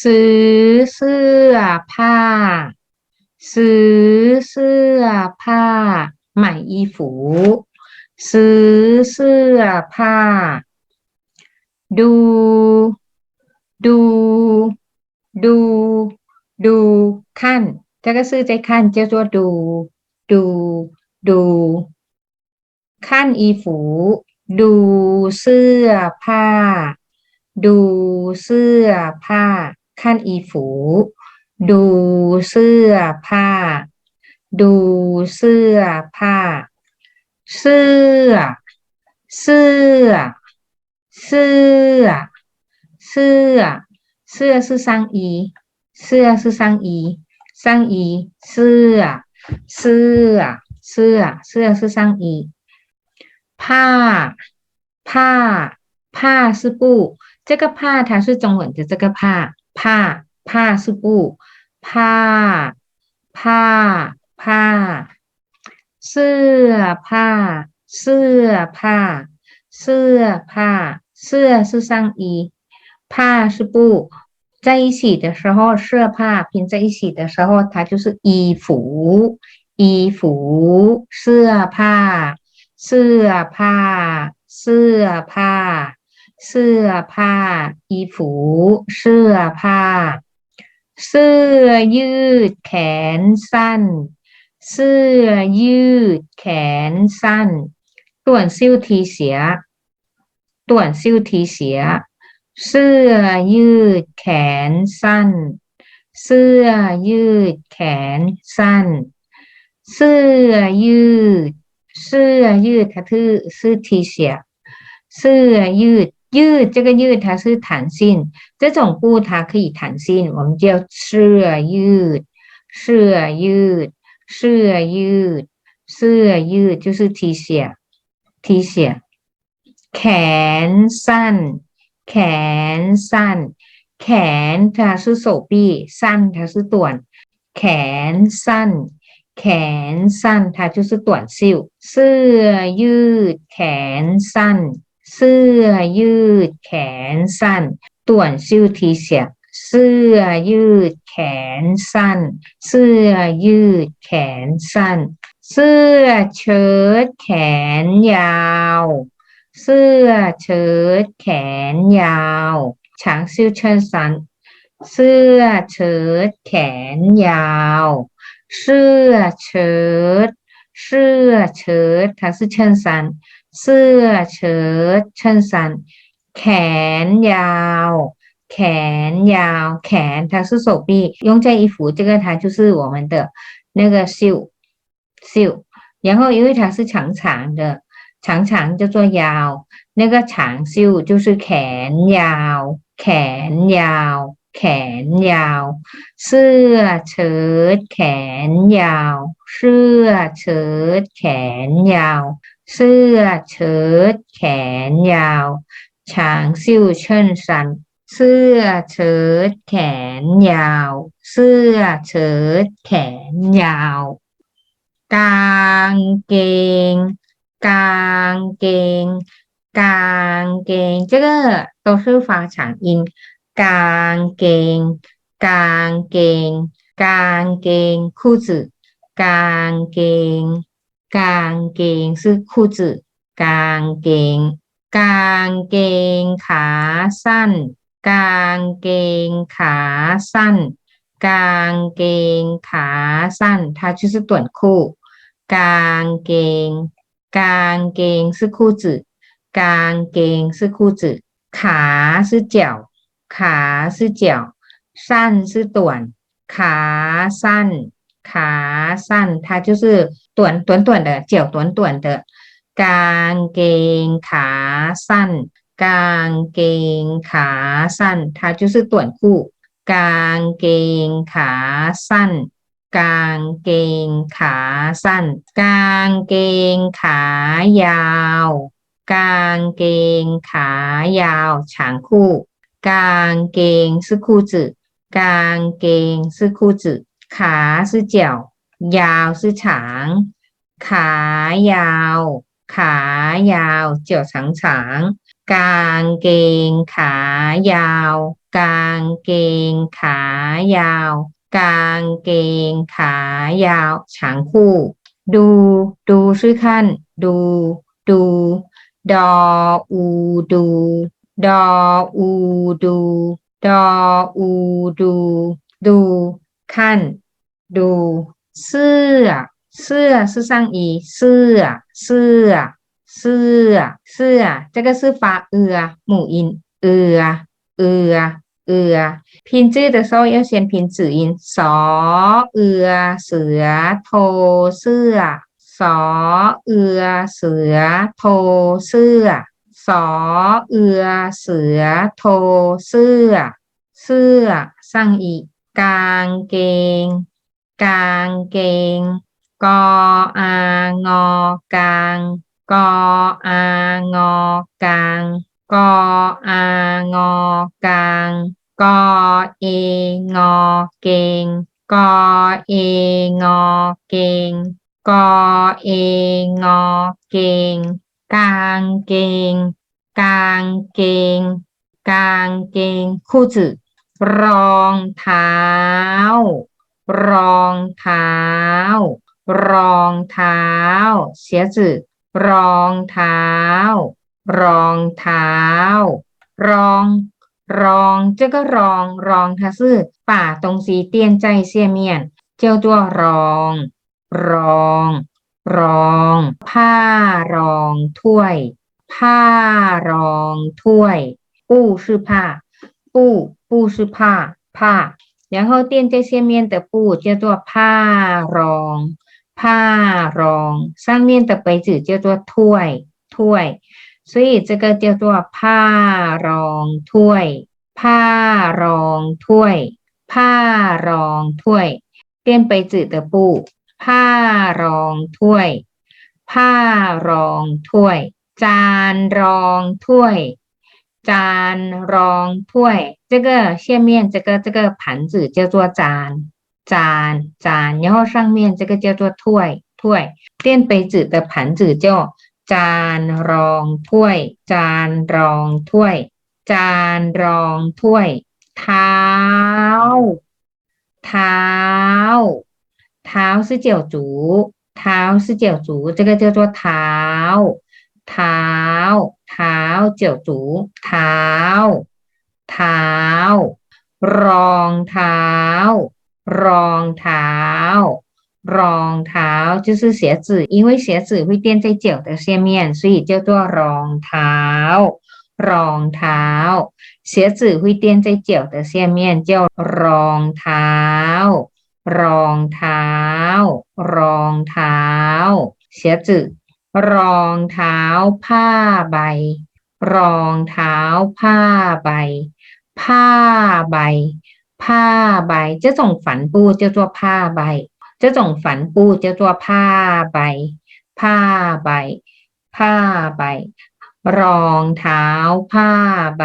ซื้อเสื้อผ้า ซื้อเสื้อผ้าใหม่อีฝู ซื้อเสื้อผ้า ดู ดู ดู ดูขั้นจะก็ซื้อใจขั้นเจ้าตัวดู ดู ดูขั้นอีฝู ดูเสื้อผ้า ดูเสื้อผ้า ขั้นอีฝู ดูเสื้อผ้า ดูเสื้อผ้า เสื้อ เสื้อ เสื้อ เสื้อ เสื้อ是上衣เสื้อ是上衣上衣เสื้อ เสื้อ เสื้อ เสื้อ是上衣ผ้า ผ้า ผ้า是布这个ผ้它是中文的这个ผ้ผ้า 怕怕是不怕怕怕是怕是怕是怕是是上衣怕是不。在一起的时候是怕拼在一起的时候它就是衣服衣服是怕是怕是怕 เสื้อผ้าอีฝูเสื้อผ้า เสื้อยืดแขนสั้น เสื้อยืดแขนสั้นต่วนซิวทีเสียต่วนซิวทีเสีย เสื้อยืดแขนสั้น เสื้อยืดแขนสั้น เสื้อยืด เสื้อยืดทะทื่อซื้อทีเสีย เสื้อยืด ยืด这个ยืด它是弹性这种布它可以弹性我们叫เสื้อยืด เสื้อยืด เสื้อยืด เสื้อยืด就是 T 恤 T 恤แขนสั้น แขนสั้น แขน它是手臂สั้น它是短แขนสั้น แขนสั้น它就是短袖เสื้อยืด แขนสั้น เสื้อยืดแขนสั้นต่วนซิวทีเสียเสื้อยืดแขนสั้น เสื้อยืดแขนสั้น เสื้อเชิ้ตแขนยาว เสื้อเชิ้ตแขนยาวฉางซิวเชิ้ตสั้นเสื้อเชิ้ตแขนยาว เสื้อเชิ้ตเสื้อเชิ้ตทั้งเสื้อเชิ้ตสั้น อเชิ้ต衬衫แขนยาว แขนยาว แขน它是手臂用在衣服这个它就是我们的那个袖袖然后因为它是长长的长长叫做腰那个长袖就是แขนยาว แขนยาว แขนยาว เสื้อเชิ้ตแขนยาว เสื้อเชิ้ตแขนยาว เสื้อเชิ้ตแขนยาว长袖衬衫เสื้อเชิ้ตแขนยาว เสื้อเชิ้ตแขนยาว กางเกง กางเกง กางเกง这个都是发长音กางเกง กางเกง กางเกง裤子 กางเกง กางเกง是裤子กางเกง กางเกงขาสั้น กางเกงขาสั้น กางเกงขาสั้น它就是短裤กางเกง กางเกง是裤子กางเกง是裤子ขา是脚ขา是脚สั้น是短ขาสั้น ขาสั้น它就是短短短的脚短短的กางเกงขาสั้น กางเกงขาสั้น它就是短裤กางเกงขาสั้น กางเกงขาสั้น กางเกงขายาว กางเกงขายาว长裤กางเกง是裤子กางเกง是裤子 ขาซื่อเจียวยาวซื่อฉาง ขายาว ขายาว เจียวฉางฉางกางเกงขายาว กางเกงขายาว กางเกงขายาวฉางคู่ ดู ดูชื่อขั้น ดู ดู ดออูดู ดออูดู ดออูดู ดู ขั้น ดู เสื้อ เสื้อ是上衣เสื้อ เสื้อ เสื้อ เสื้อ这个是发呃母音呃呃呃拼字的时候要先拼子音สอเอือเสือ โท เสื้อสอเอือเสือ โท เสื้อสอเอือเสือ โท เสื้อ เสื้อสร้างอี กางเกง กางเกง กออางอกาง กออางอกาง กออางอกาง กอเองอเกง กอเองอเกง กอเองอเกง กางเกง กางเกง กางเกงคู่จื รองเท้า รองเท้า รองเท้าเสียจื่อรองเท้า รองเท้า รอง รองเจ้าก็รอง รองทาซื่อป่าตรงสีเตียนใจเสียเมียน เจ้าตัวรอง รอง รอง ผ้ารองถ้วย ผ้ารองถ้วย กู้ชื่อผ้า 布布是ผ้ผ้然后垫在下面的布叫做ผ้ารองผ้ารอง上面的杯子叫做ถ้วยถ้วย所以这个叫做ผ้ารองถ้วยผ้ารองถ้วย ผ้ารองถ้วยเตี้ยนไปจืดตะปูผ้ารองถ้วย ผ้ารองถ้วย จานรองถ้วย จานรองถ้วย这个下面这个这个盘子叫做จานจานจาน然后上面这个叫做ถ้วยถ้วยเตี้ยนไปจืด的盘子叫จานรองถ้วย จานรองถ้วยจานรองถ้วย เท้า เท้า เท้า是脚足เท้า是脚足这个叫做เท้า เท้า เท้า脚足เท้า เท้า รองเท้า รองเท้ารองเท้า就是鞋子因为鞋子会垫在脚的下面所以叫做รองเท้ารองเท้า鞋子会垫在脚的下面叫รองเท้ารองเท้ารองเท้า鞋子 รองเท้าผ้าใบ รองเท้าผ้าใบ ผ้าใบ ผ้าใบ จะส่งฝันปูเจ้าตัวผ้าใบ จะส่งฝันปูเจ้าตัวผ้าใบ ผ้าใบ ผ้าใบ รองเท้าผ้าใบ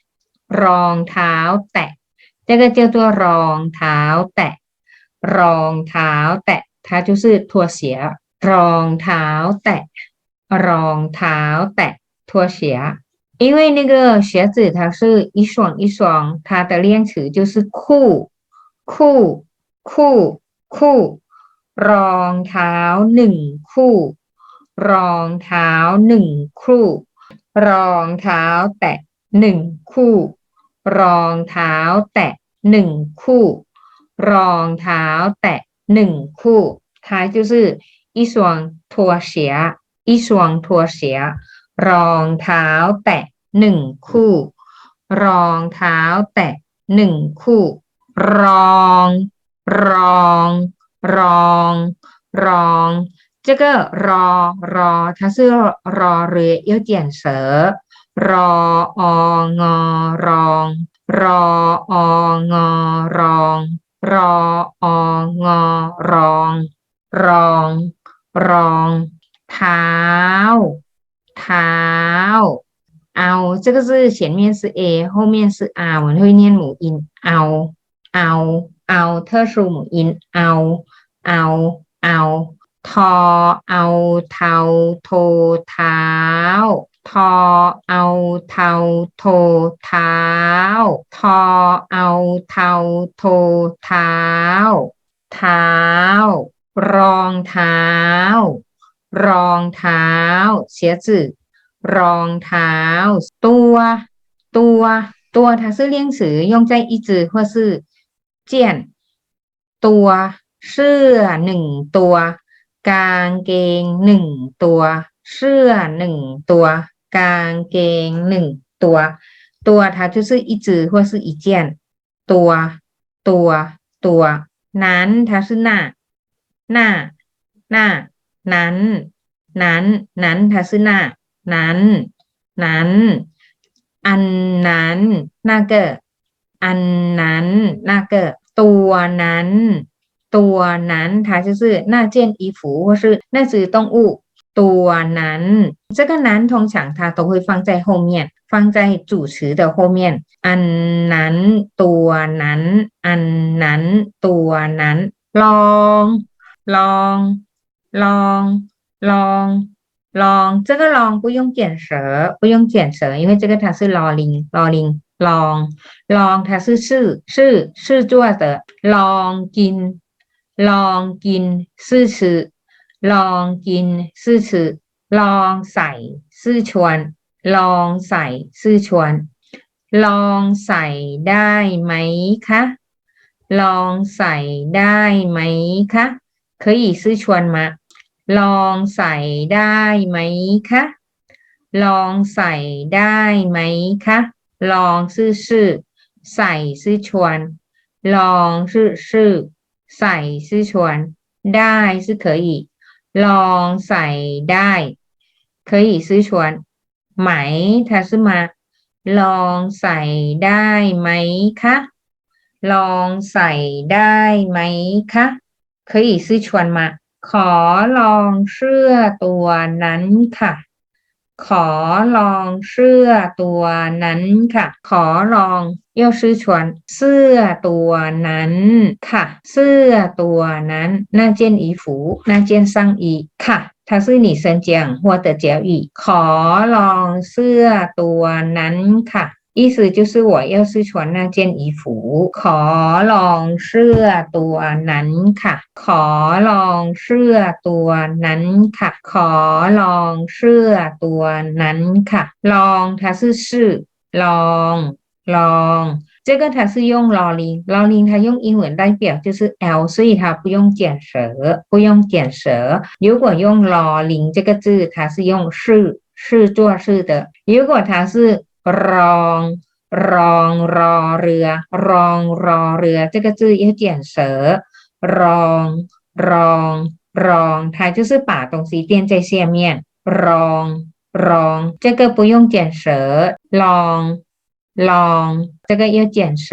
รองเท้าแตะ这个叫做รองเท้าแตะ รองเท้าแตะ它就是拖鞋รองเท้าแตะ รองเท้าแตะ拖鞋因为那个鞋子它是一双一双它的练词就是裤裤裤คู่ รองเท้าหนึ่งคู่รองเท้าหนึ่งคู่ รองเท้าแตะหนึ่งคู่ รองเท้าแตะหนึ่งคู่ รองเท้าแตะหนึ่งคู่它就是一双拖鞋一双拖鞋รองเท้าแตะหนึ่งคู่ รองเท้าแตะหนึ่งคู่ รอง รอง รอง รอง这个รอรอ它是รอเรือ要卷舌 รอองอรอง รอองอรอง รอองอรอง รอง รอง เท้า เท้า เอา这个字前面是 a 后面是 r 我们会念母音 ao ao ao 特殊母音 ao ao ao ทอเอาเทาโทเท้า ทอเอาเทาโทเท้า ทอเอาเทาโทเท้า เท้า รองเท้า รองเท้าเสียจื่อรองเท้า ตัว ตัว ตัว它是练词用在一直或是见ตัว เสื้อหนึ่งตัว กางเกงหนึ่งตัว เสื้อหนึ่งตัว กางเกงหนึ่งตัว ตัว它就是一直或是一件ตัว ตัว ตัว นั้น它是那那那นั้น นั้น นั้น它是那นั้น นั้น อันนั้น那个อันนั้น那个ตัวนั้น ตัวนั้น它就是那件衣服或是那只动物 ตัวนั้น这个นั้น通常它都会放在后面放在主词的后面อันนั้น ตัวนั้น อันนั้น ตัวนั้น ลอง ลอง ลอง ลองลอง这个ลอง不用卷舌不用卷舌因为这个它是ลอลิงลอลิงลอง ลอง它是是是是做的ลองกิน ลองกินซื่อชือ ลองกิน ซื่อชื่อลองใส่ซื่อชวน ลองใส่ซื่อชวน ลองใส่ได้ไหมคะลองใส่ได้ไหมคะเคยอีซื่อชวนมา ลองใส่ได้ไหมคะลองใส่ได้ไหมคะลองซื่อชื่อใส่ซื่อชวน ลองซื่อชื่อใส่ซื่อชวน ได้ซื่อเคย ลองใส่ได้可以ซื่อชวน ไหม它是มา ลองใส่ได้ไหมคะ ลองใส่ได้ไหมคะ可以ซื่อชวนมา ขอลองเสื้อตัวนั้นค่ะ ขอลองเสื้อตัวนั้นค่ะ ขอลองเย่าซื้อชวนเสื้อตัวนั้นค่ะ เสื้อตัวนั้นหน้าเจียนอีฝูหน้าเจียนซังอีค่ะถ้าซื้อหนีเซินเจียงหัวเต๋อเจียวอีขอลองเสื้อตัวนั้นค่ะ 意思就是我要是穿那件衣服ขอลองเสื้อตัวนั้นค่ะ ขอลองเสื้อตัวนั้นค่ะ ขอลองเสื้อตัวนั้นค่ะ ลอง它是是ลอง ลอง这个它是用老零，老零它用英文代表就是 L，所以它不用卷舌，不用卷舌。如果用老零这个字，它是用是是做事的。如果它是 รอง รองรอเรือ รองรอเรือ这个字要卷舌รอง รอง รอง它就是把东西垫在下面รอง รอง这个不用卷舌ลอง ลอง这个要卷舌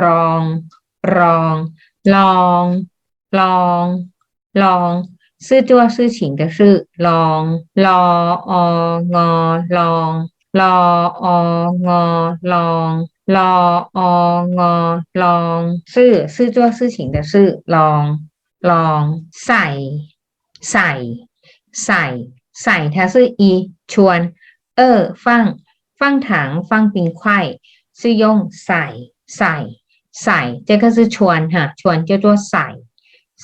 รอง รอง ลอง ลอง ลอง是做事情的是ลองลอองอลอง รอองอลองรอองอลอง是是做事情的是ลอง ลอง ใส่ ใส่ ใส่ ใส่它是一ชวนเออ放放糖放冰块是用ใส่ใส่ใส่这个是ชวน哈ชวน叫做ใส่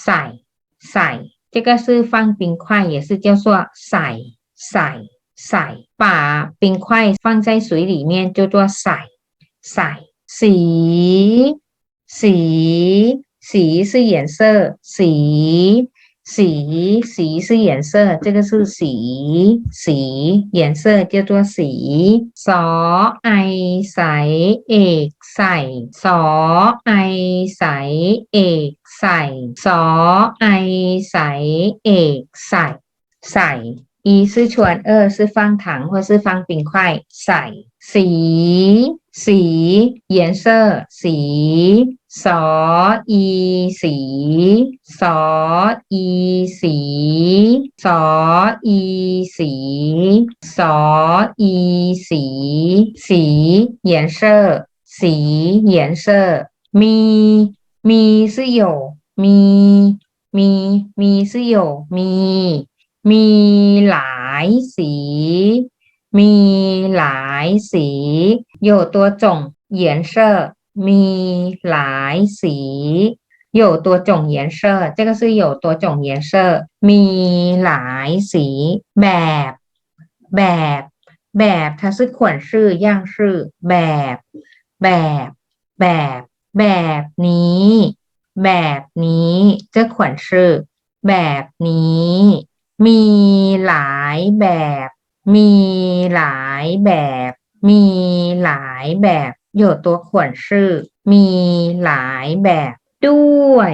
ใส่ใส่这个是放冰块也是叫做ใส่ใส่ใส่ 把冰块放在水里面叫做ใส่ใส่สีสีสี是颜色สีสีสี是颜色这个是สีสี颜色叫做สีสอไอใสเอกใส่สอไอใสเอกใส่สอไอใสเอกใส่ใส่ อีซื้อชวนเออซื้อฟังถังหรือซื้อฟังปิ่งไข่ใส่ สี สีเยนเซอร์สีสออีสีสออีสีสออีสีสออีสี สีเยนเซอร์สีเยนเซอร์มี มีซื้อโยมี มี มีซื้อโยมี มีหลายสี มีหลายสี有多种颜色มีหลายสี有多种颜色这个是有多种颜色มีหลายสี แบบ แบบ แบบ它是款式样式แบบ แบบ แบบ แบบนี้ แบบนี้这款式แบบนี้ มีหลายแบบ มีหลายแบบ มีหลายแบบโยตัวขวนชื่อ มีหลายแบบ ด้วย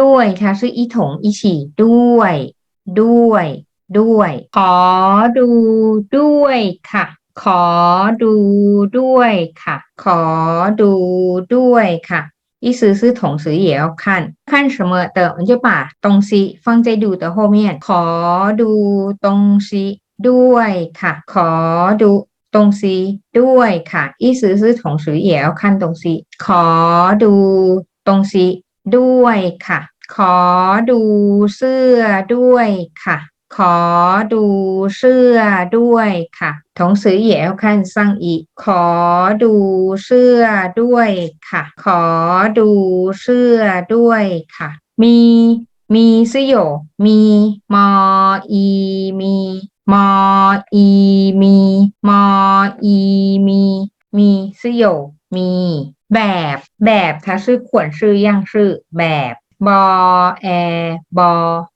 ด้วยค่ะชื่ออีถงอีฉี่ด้วย ด้วย ด้วย ขอดูด้วยค่ะ ขอดูด้วยค่ะ ขอดูด้วยค่ะ 意思是同时也要看看什么的，我们就把东西放在ดู的后面。ขอดู东西ด้วยค่ะ ขอดู东西ด้วยค่ะ意思是同时也要看东西。ขอดู东西ด้วยค่ะ ขอดูเสื้อด้วยค่ะ ขอดูเสื้อด้วยค่ะทงสือเหยียวขั้นสร้างอีขอดูเสื้อด้วยค่ะ ขอดูเสื้อด้วยค่ะ มีมีซืโยมีมออีมีมออีมีมออีมีมีซืโยมี แบบแบบถ้าชื่อขวนชื่อย่างชื่อแบบบอแอบอ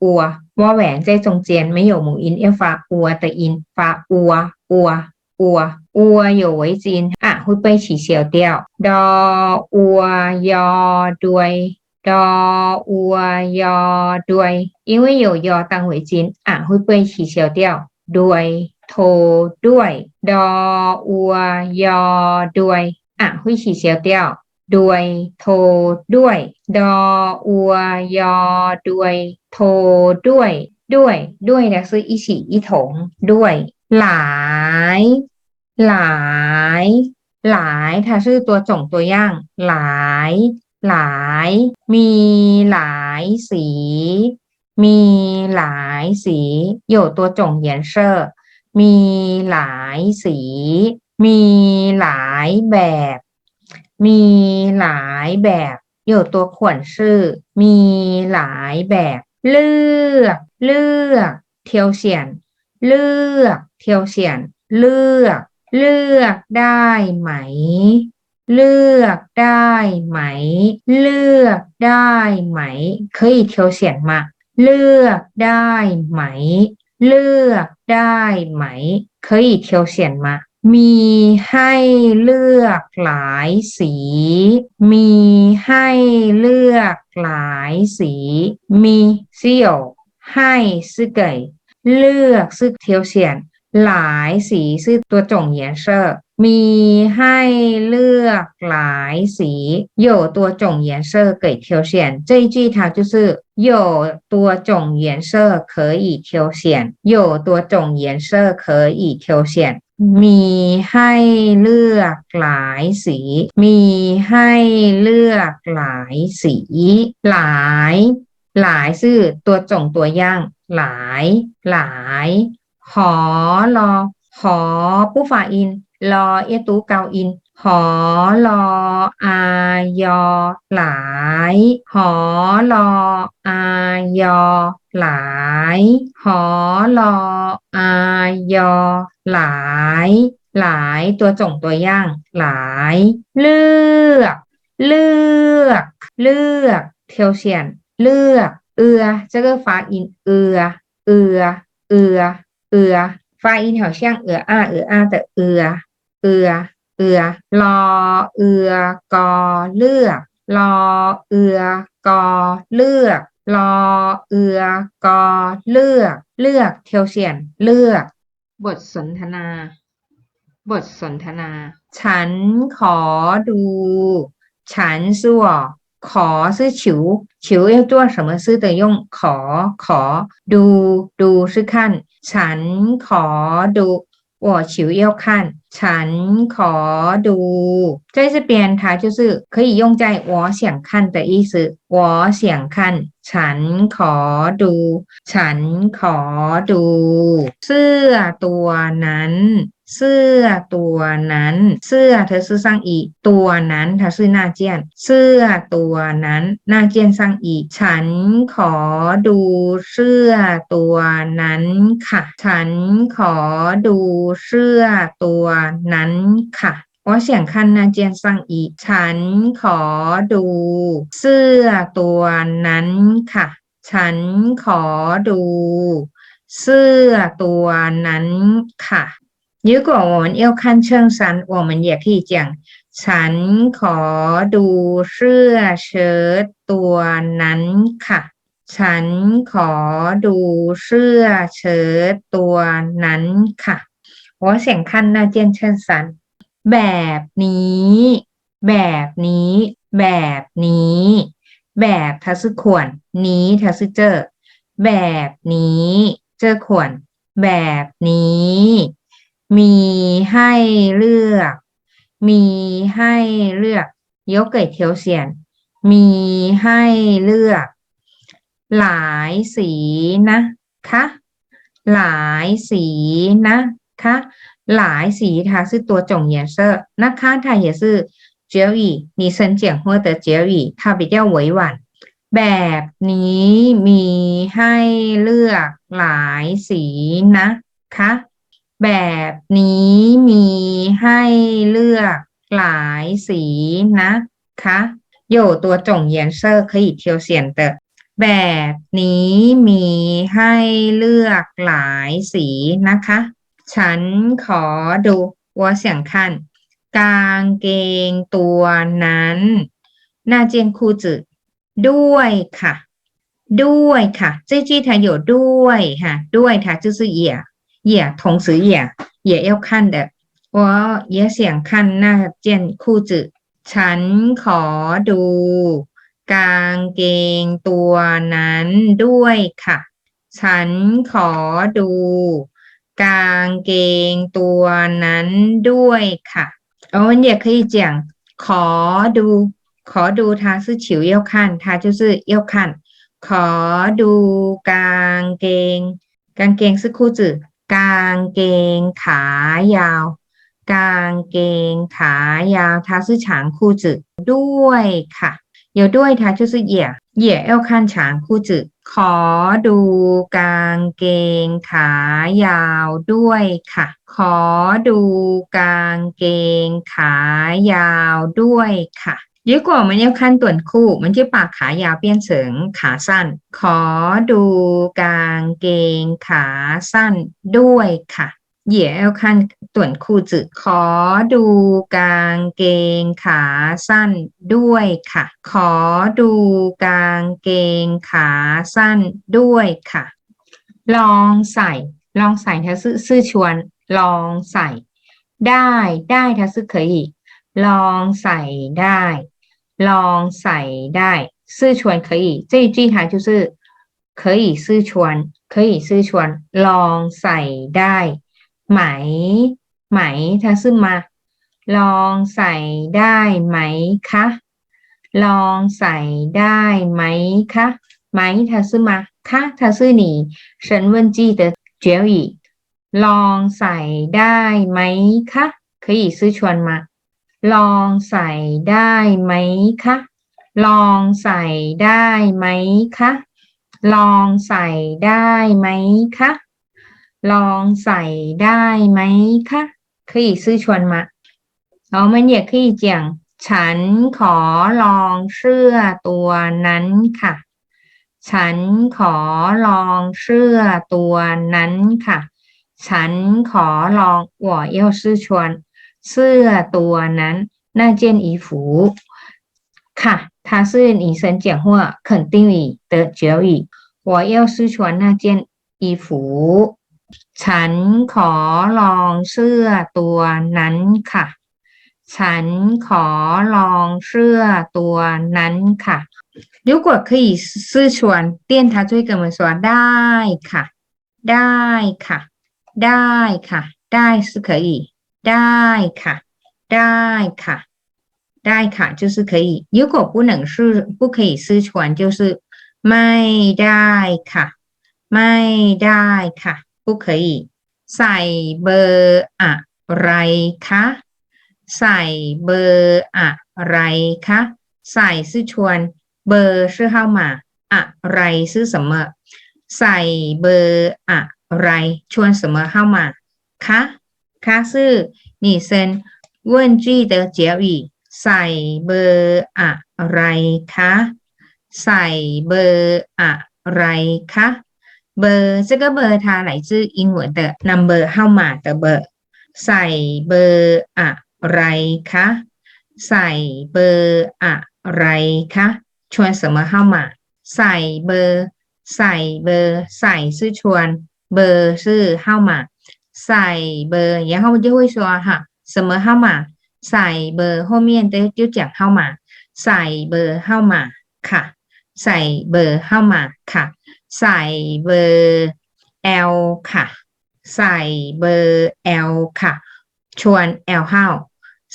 窝แหวน这个窝แหวน要发อู的音，发อูอูอู窝แหวน在中间没有母音，要发อู的音，发อูอูอูอู有尾字音啊，会被取消掉。ดออูยอด้วยดออูยอด้วย因为有ยอ当尾音啊，会被取消掉。ด้วยโทด้วย ดออัวยอด้วยอ่ะ会取消掉 ด้วยโทด้วย ดออัวยอด้วยโทด้วย ด้วยด้วยนะซื้ออิฉิอิถงด้วย หลาย หลาย หลายถ้าชื่อตัวจงตัวย่าง หลาย หลาย มีหลายสี มีหลายสีอยู่ตัวจงเหยียนเชอร์มีหลายสี มีหลายแบบ มีหลายแบบอยู่ตัวขวนชื่อ มีหลายแบบ เลือก เลือก เทียวเสียน เลือก เทียวเสียน เลือก เลือกได้ไหม เลือกได้ไหม เลือกได้ไหม เคยเทียวเสียนมา เลือกได้ไหม เลือกได้ไหม เคยเทียวเสียนมา ให้เลือกหลายสี มีให้เลือกหลายสี มี是有ให้是给เลือก是挑选หลายสี是ตัวจง颜色มีให้เลือกหลายสี有多种颜色给挑选这一句它就是有多种颜色可以挑选有多种颜色可以挑选 มีให้เลือกหลายสี มีให้เลือกหลายสี หลาย หลายซื่อตัวจงตัวย่าง หลาย หลายหอรอหอผู้ฝ่าอิน รอเอตูเกาอิน หอลออายอหลาย หอลออายอหลาย หอลออายอหลาย หลายตัวจงตัวย่าง หลาย เลือก เลือก เลือกเทียวเชียน เลือก เอือจะก็ฟ้าอิน เอือ เอือ เอือ เอือฟ้าอินแถวเชียงเอืออ้าเอืออ้าแต่เอือ เอือ เอือรอเอือกอเลือกรอเอือกอเลือกรอเอือกอเลือก เลือกเทียวเฉียน เลือก บทสนทนา บทสนทนา ฉันขอดู ฉัน是我ขอ是求求要做什么事的用ขอ ขอ ดู ดู是看ฉันขอดู 我求要看ฉันขอดู在这边它就是可以用在我想看的意思我想看ฉันขอดู ฉันขอดู เสื้อตัวนั้น เสื้อตัวนั้น เสื้อเธอซื้อสร้างอีตัวนั้นเธอซื้อหน้าเจียน เสื้อตัวนั้นหน้าเจียนสร้างอีฉันขอดูเสื้อตัวนั้นค่ะ ฉันขอดูเสื้อตัวนั้นค่ะว่าเสียงคันนาเจียนสั่งอีฉันขอดู เสื้อตัวนั้นค่ะ ฉันขอดู เสื้อตัวนั้นค่ะ 如果我们要看衬衫，我们也可以讲ฉันขอดูเสื้อเชิ้ตตัวนั้นค่ะ ฉันขอดูเสื้อเชิ้ตตัวนั้นค่ะ我想看那件衬衫แบบนี้ แบบนี้ แบบนี้ แบบ它是款นี้它是这แบบนี้这款แบบนี้ มีให้เลือก มีให้เลือก ยกเกิดเทียวเสียน มีให้เลือก หลายสีนะคะ หลายสีนะคะ หลายสี它是多种颜色นะคะ它也是绝语拟声简或的绝语它比较委婉แบบนี้มีให้เลือกหลายสีนะคะ แบบนี้มีให้เลือกหลายสีนะคะโยตัวจงเยียนเซอร์ขยิเทียวเซียนเตอแบบนี้มีให้เลือกหลายสีนะคะ ฉันขอดูวัวเสียงคันกางเกงตัวนั้นนาเจียนคูจืด้วยค่ะ ด้วยค่ะจี้จี้ทายโยด้วยค่ะ ด้วยท่ะจื้อเสีย 也同时也也要看的我也想看那件裤子ฉันขอดู กางเกงตัวนั้นด้วยค่ะ ฉันขอดู กางเกงตัวนั้นด้วยค่ะ我们也可以讲ขอดู ขอดู它是求要看它就是要看ขอดูกางเกง กางเกง是裤子 กางเกงขายาว กางเกงขายาว它是长裤子ด้วยค่ะ有ด้วย它就是也也要看长裤子ขอดูกางเกงขายาวด้วยค่ะ ขอดูกางเกงขายาวด้วยค่ะ เยอะกว่ามันเยาขั้นต่วนคู่ มันชื่อปากขายาวเปี้ยนเฉิงขาสั้น ขอดูกางเกงขาสั้นด้วยค่ะเหยียเอลคันต่วนคู่จืขอดูกางเกงขาสั้นด้วยค่ะ ขอดูกางเกงขาสั้นด้วยค่ะ ลองใส่ ลองใส่ทัศซื่อชวน ลองใส่ ได้ ได้ทัศเคยอีกลองใส่ได้ ลองใส่ได้试穿可以这一句它就是可以试穿可以试穿ลองใส่ได้ ไหม ไหม它是มา ลองใส่ได้ไหมคะ ลองใส่ได้ไหมคะไหม它是มาคะ它是你审问句的绝语ลองใส่ได้ไหมคะ可以试穿吗 ลองใส่ได้ไหมคะ ลองใส่ได้ไหมคะ ลองใส่ได้ไหมคะ ลองใส่ได้ไหมคะ可以四川吗我们也可以讲ฉันขอลองเสื้อตัวนั้นค่ะ ฉันขอลองเสื้อตัวนั้นค่ะ ฉันขอลอง我要试穿 เสื้อตัวนั้น那件衣服ค่ะ它是女生讲话肯定语的绝语我要试穿那件衣服ฉันขอลองเสื้อตัวนั้นค่ะ ฉันขอลองเสื้อตัวนั้นค่ะ如果可以试穿店他就会跟我们说ได้ค่ะ ได้ค่ะ ได้ค่ะ ได้是可以 ได้ค่ะ ได้ค่ะ ได้ค่ะ就是可以如果不能是不可以试穿就是ไม่ได้ค่ะ ไม่ได้ค่ะ不可以ใส่เบอร์อะไรคะ ใส่เบอร์อะไรคะ ใส่是穿เบอร์是号码อะไร是什么ใส่เบอร์อะไรชวน什么号码คะคะ 是女生问句的结语ใส่เบอร์อะไรคะใส่เบอร์อะไรคะเบอร์这个เบอร์它来自英文的 number 号码的เบอร์ใส่เบอร์อะไรคะใส่เบอร์อะไรคะชวน什么号码ใส่เบอร์ใส่เบอร์ใส่是ชวนเบอร์是号码 ใส่เบอร์然后就会说哈什么号码ใส่เบอร์后面的就讲号码ใส่เบอร์号码ค่ะ ใส่เบอร์号码ค่ะ ใส่เบอร์ L ค่ะ ใส่เบอร์ L ค่ะ ชวน L ห้า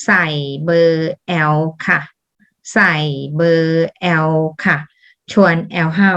ใส่เบอร์ L ค่ะ ใส่เบอร์ L ค่ะ ชวน L ห้า